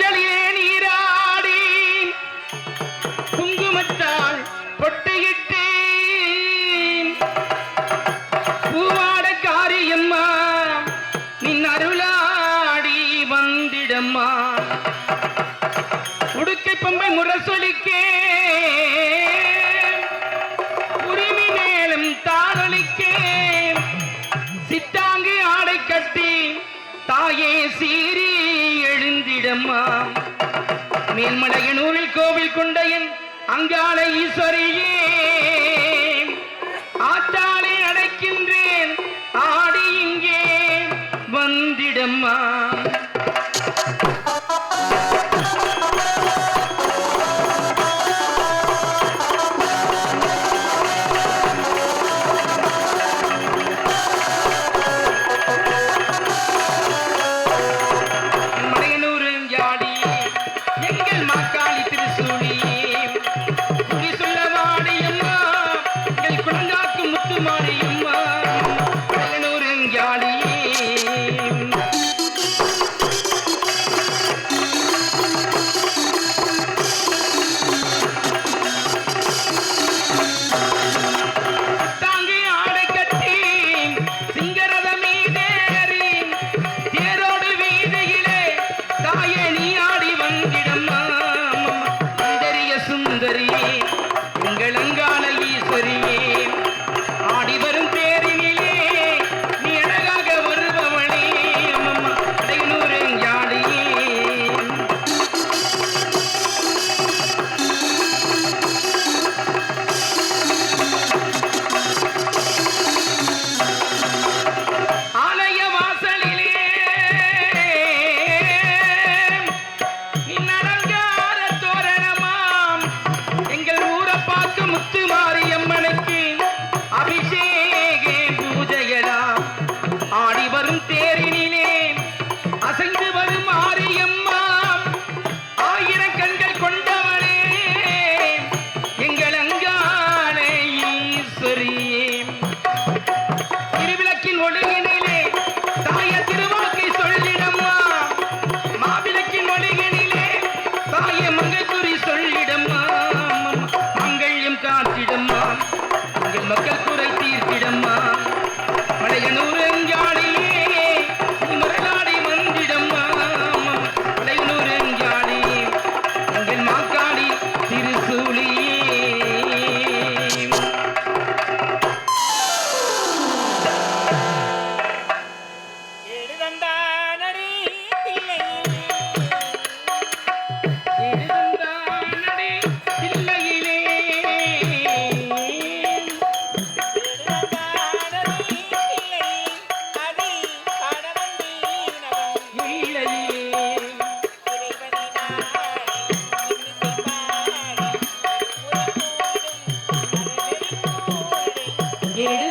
ஊஞ்சலிலே நீராடி குங்குமத்தால் பொட்டையிட்டேன். பூவாட காரியம்மா நின் அருளாடி வந்திடம்மா. உடுக்கை ஆடை கட்டி தாயே சீர் அம்மா. மேல்மலையனூரில் கோவில் கொண்ட என் அங்காள ஈஸ்வரியே. ஆற்றாலை அடைக்கின்றேன் ஆடி இங்கே வந்திடம்மா. வரும் தேரினி ஏழு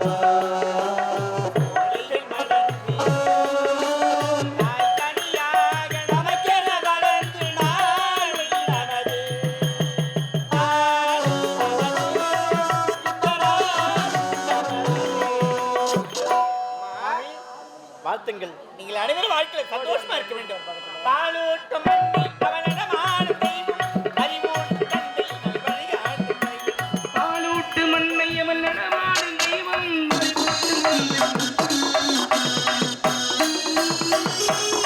Bye. Bye.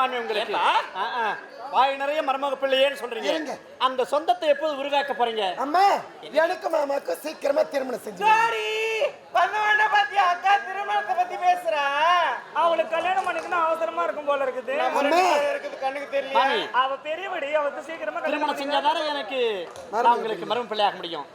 மாமி உங்களுக்கு. வாய் நிறைய மருமக பிள்ளையேன்னு சொல்றீங்க. அந்த சொந்தத்தை எப்போது உருவாக்க போறீங்க? அம்மா எனக்கு மாமாக்கும் சீக்கிரமா திருமணம் செஞ்சு சாரி பண்ண வேண்டாம் பாத்தி அக்கா திருமணத்தை பத்தி பேசுறா? அவளுக்கு கல்யாணம் பண்ணிக்கணும் அவசரமா இருக்கும் போல இருக்குது. அம்மா. மாமி. அவ பெரியபடி அவளுக்கு சீக்கிரமா கல்யாணம் திருமணம் செஞ்சாதானே எனக்கு நான் உங்களுக்கு மரும பிள்ளையாக முடியும்.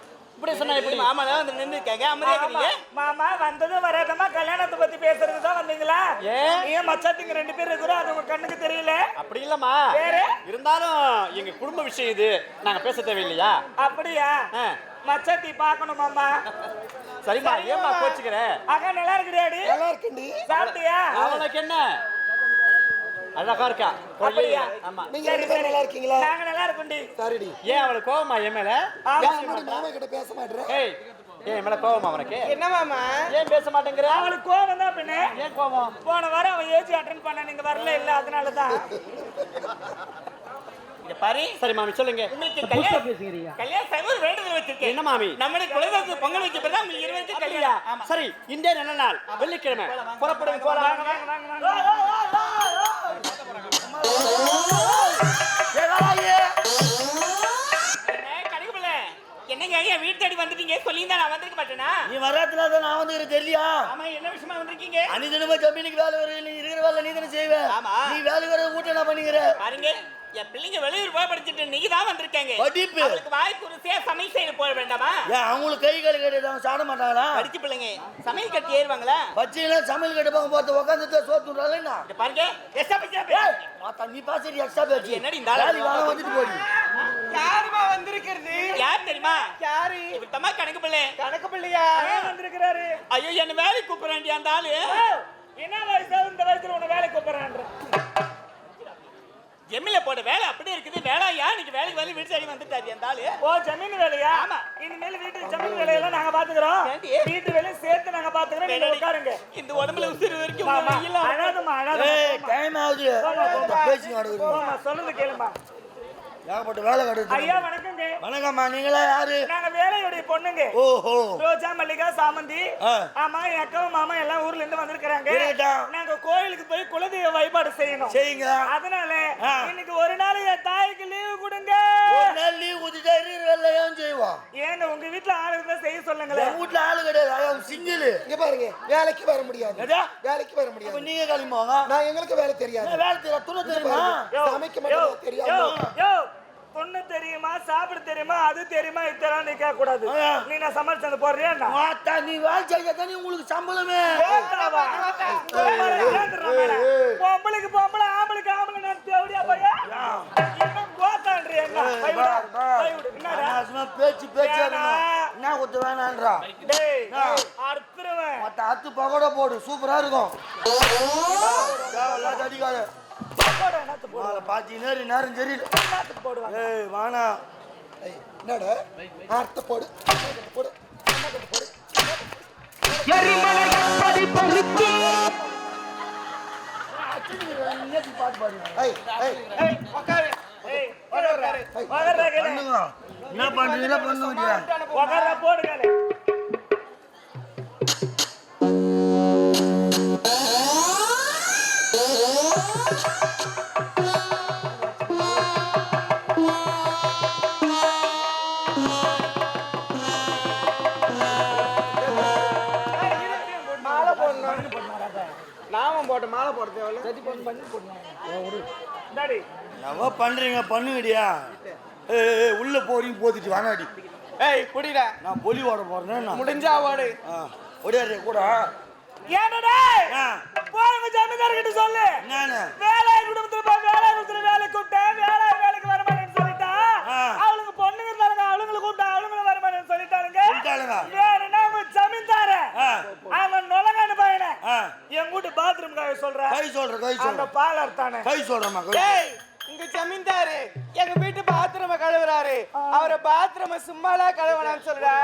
இப்படி சொன்னா எப்படி? மாமா தான் வந்து நின்று இருக்காங்க அமைதியா. இருக்கீங்க மாமா வந்ததும் வராதமா கல்யாணத்தை பத்தி பேசுறது தான் வந்தீங்களா? ஏன்? ஏன் மச்சாத்திங்க ரெண்டு பேர் இருக்கிறோம். அது உங்க கண்ணுக்கு தெரியல. அப்படி இல்லம்மா. வேற? இருந்தாலும் எங்க குடும்ப விஷயம் இது. நாங்க பேச தேவையில்லையா? அப்படியா? ஆ. மச்சாத்தி பார்க்கணும் மாமா. சரிம்மா ஏம்மா கோச்சுக்கிற? அக்கா நல்லா இருக்கிறியாடி? நல்லா இருக்குண்டி சாப்பிட்டியா? அவனுக்கு என்ன? அழகா இருக்கா? அப்படியா? ஆமா. நீங்க ரெண்டு பேரும் நல்லா இருக்கீங்களா? நாங்க நல்லா இருக்கோண்டி. சரிடி. ஏன் அவளுக்கு கோவமா என் மேல? மாமா கிட்ட பேச மாட்டேற? ஏய் ஏன் மேல கோவமா அவனுக்கு என்ன மாமா? ஏன் பேச மாட்டேங்கிற? அவளுக்கு கோவம் தான் பின்ன. ஏன் கோவம்? போன வாரம் அவன் ஏஜி அட்டன் பண்ண நீங்க வரல இல்ல அதனால தான் இத பாரு. சரி மாமி சொல்லுங்க. கல்யாணம் ஒரு வேண்டுதல் வச்சிருக்கேன். என்ன மாமி? நம்மளுக்கு குலதெய்வத்துக்கு பொங்கல் வைக்க பிறகு உங்களுக்கு இருவருக்கு கல்யாணம். சரி இந்திய நல்ல நாள் வெள்ளிக்கிழமை புறப்படுங்க போலாம். என்ன கணக்குப்பிள்ள என்னங்க ஐயா வீட்டு தேடி வந்துட்டீங்க சொல்லியிருந்தா நான் வந்திருக்க மாட்டேனா நீ வராத்துல தான் நான் வந்து தெரியலையா ஆமா என்ன விஷயமா வந்திருக்கீங்க? அனிதனமா கம்பெனிக்கு வேலை வர நீ இருக்கிற வேலை நீ தானே செய்வ. ஆமா. நீ வேலை வர வீட்டை என்ன பண்ணிக்கிற? பாருங்க. என் பிள்ளைங்க வெளியூர் போய் படிச்சுட்டு நீங்க தான் வந்திருக்காங்க. படிப்பு. அவளுக்கு வாய்க்கு ருசியா சமையல் செய்ய போக வேண்டாமா? ஏன் அவங்களுக்கு கை கால் கட்டி அவங்க சாட மாட்டாங்களா? படிச்சு பிள்ளைங்க சமையல் கட்டி ஏறுவாங்களா? பச்சையெல்லாம் சமையல் கட்டு பக்கம் பார்த்து உட்காந்துட்டு இத பாருங்க எஸ்டா பச்சா. பேசு. மாத்தா நீ பாசடி எக்ஸ்ட்ரா பேச்சு. என்னடி இந்த ஆளு? வந்துட்டு போடி யாருமா வந்திருக்கிறது? யார் தெரியுமா? யாரு? இவர் தம்மா கணக்கு பிள்ளை. கணக்கு பிள்ளையா? வந்திருக்கிறாரு? ஐயோ என்ன வேலைக்கு கூப்பிடுறாண்டி அந்த ஆளு. என்ன வயசு இந்த வயசுல உன்னை வேலைக்கு கூப்பிடுறான்ற? ஜெம்மில போட வேலை அப்படியே இருக்குது. வேலையா இன்னைக்கு வேலைக்கு வந்து வீட்டு சைடு வந்துட்டாரு ஆளு ஓ ஜமீன் வேலையா? ஆமா. இனிமேல் வீட்டு ஜமீன் வேலையெல்லாம் நாங்க பாத்துக்கிறோம்? வீட்டு வேலையும் சேர்த்து நாங்க பாத்துக்கிறோம். நீங்க உட்காருங்க. இந்த உடம்புல உசிறு வரைக்கும் அழாதம்மா ஏய் டைம் ஆகுது பேசி கேளுமா ஏகப்பட்ட வேலை கட்டுது ஐயா வணக்கங்க. வணக்கம்மா. நீங்களா யாரு? நாங்க வேலையுடைய பொண்ணுங்க. ஓஹோ. ரோஜா மல்லிகா சாமந்தி. ஆமா என் அக்காவும் மாமா எல்லாம் ஊர்ல இருந்து இருக்கட்டும். நாங்க கோயிலுக்கு போய் குலதெய்வ வழிபாடு செய்யணும். செய்யுங்க. அதனால. இன்னைக்கு ஒரு நாள் என் தாய்க்கு லீவு கொடுங்க ஒரு நாள் லீவ் கொடுத்துட்டா இருக்கிற வேலை ஏன்னு உங்க வீட்டுல ஆளு இருந்தா செய்ய சொல்லுங்களேன். வீட்டுல ஆளு கிடையாது. அவன் சிங்கிள். இங்க பாருங்க. வேலைக்கு வர முடியாது? வேலைக்கு வர முடியாது. நீங்க கிளம்புவாங்க நான் எங்களுக்கு வேலை தெரியாது. வேலை துணை தெரியுமா? சமைக்க யோ, மட்டும் தெரியாம. பொண்ணு சாப்பிட தெரியுமா? அது தெரியுமா? நீ கேட்க கூடாது. நீ நான் சமைச்சு போறியா நீ வேலை செய்ய தானே உங்களுக்கு சம்பளமே? பொம்பளைக்கு பொம்பளை ஆம்பளைக்கு ஆம்பளை நான் தேவடியா பையா பேச்சு பேச்சு. என்ன கொடுத்து வேணான்றா? டேய், ஆ. அறுத்துருவேன். மத்த அத்து பகோட போடு. சூப்பரா இருக்கும். அடிக்காத. பாத்தி நேரம் நேரம் போடுவாங்க? ஏய் வானா ஏய், என்னடா? அர்த்த போடு. போடு? போடு? எரிமலை எப்படி பருக்கும் பாட்டு பாடுங்க என்ன பண்றீங்களா பண்ணுங்க உக்காருடா, எவ்வளோ பண்றீங்க பண்ணுங்கடியா. ஏய், உள்ள போறீங்க போத்திட்டு வானாடி ஏய் புடிடா நான் பொலி ஓட போறேன் முடிஞ்சா ஓடு. ஒடியாரு கூட. ஏன்டா ஆ, போய் உங்க ஜமீன்தார் கிட்ட சொல்லு என்னன்னு வேலை குடும்பத்துல வேலை கொடுத்துரு வேலை கூப்பிட்டேன் வேலை வேலைக்கு வர மாட்டேன்னு சொல்லிட்டா. அவளுக்கு பொண்ணுங்க இருந்தாங்க அவளுங்களை கூப்பிட்டா அவளுங்களும் வர மாட்டேன்னு சொல்லிட்டாளுங்க. வேணும்னா உங்க ஜமீன்தார. அவன் நுழங்கானு பையனை. என் வீட்டு சொல்ற கை சொல்றேன் கை அந்த சொல்றேன் பாலர் தானே. கை உங்க ஜமீன்தாரு எங்க வீட்டு பாத்ரூம கழுவுறாரு அவரை பாத்ரூம சும்மாலா கழுவனான்னு சொல்றா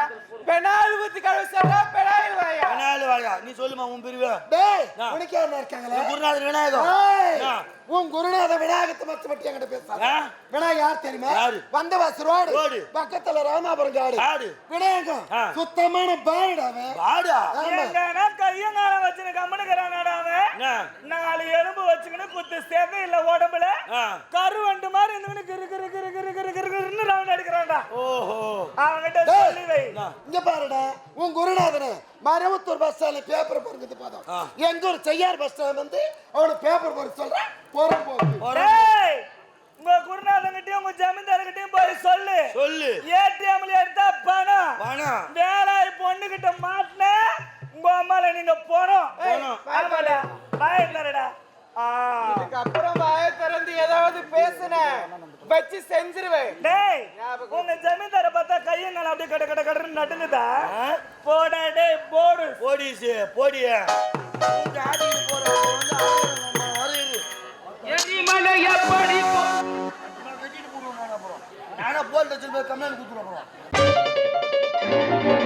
பெனாயில் ஊத்தி கழுவ சொல்றா பெனாயில் வாயா நாலு வாயா நீ சொல்லுமா உன் பிரிவு டேய். உனக்கு யாருன்னா இருக்காங்களே உன் குருநாதர் விநாயகம். உன் குருநாத விநாயகத்தை மத்த பத்தி என்கிட்ட பேசாத? விநாயகர் யார் தெரியுமா? வந்தவாசி ரோடு. பக்கத்துல ராமாபுரம் காடு. விநாயகம். சுத்தமான ஆமா. எங்கன்னா கையங்காலம் வச்சுன்னு கம்முனுக்கிறானடா அவன் என்ன? நாலு எலும்பு வச்சுக்கின்னு குத்து சேர்ந்து இல்ல உடம்புல. கருவண்டு மாதிரி இருந்துன்னு கிரு கிரு கிரு கிரு கிரு கிரு கிருன்னு ரவுண்ட் அடிக்கிறான்டா ஓஹோ. அவன்கிட்ட டேய், சொல்லி வை. இங்க பாருடா உன் குருநாதனு மரவத்தூர் பஸ் ஸ்டாண்ட்ல பேப்பர் போடுறது போதும். எங்க செய்யார் பஸ் ஸ்டாண்ட் வந்து அவனை பேப்பர் போட சொல்றேன் போற போகுது டேய் உங்க குருநாதங்கிட்டயும் உங்க ஜமீன்தார்கிட்டயும் போய் சொல்லு. சொல்லு. ஏடிஎம்ல எடுத்தா பணம். பணம். வேலாய் பொண்ணு கிட்ட மாட்டின உங்க அம்மால நீங்க போனோம் போனோம். ஆமாடா. பாய் தரடா ஆ. அப்புறம் வாய திறந்து ஏதாவது பேசுன. வச்சு செஞ்சிருவேன். டேய் உங்க ஜமீன்தார பார்த்தா கையங்கால அப்படியே கட கட கடன்னு நடுங்குதா போடா டேய் போடு. போடிச்சு போடிய. உங்க ஆடுறவங்க வரையுது எரிமலை எப்படி போ- வெட்டிட்டு போடுவோம் நானா போய் கம்ப்ளைண்ட் கொடுத்துருவோம் அப்புறம்.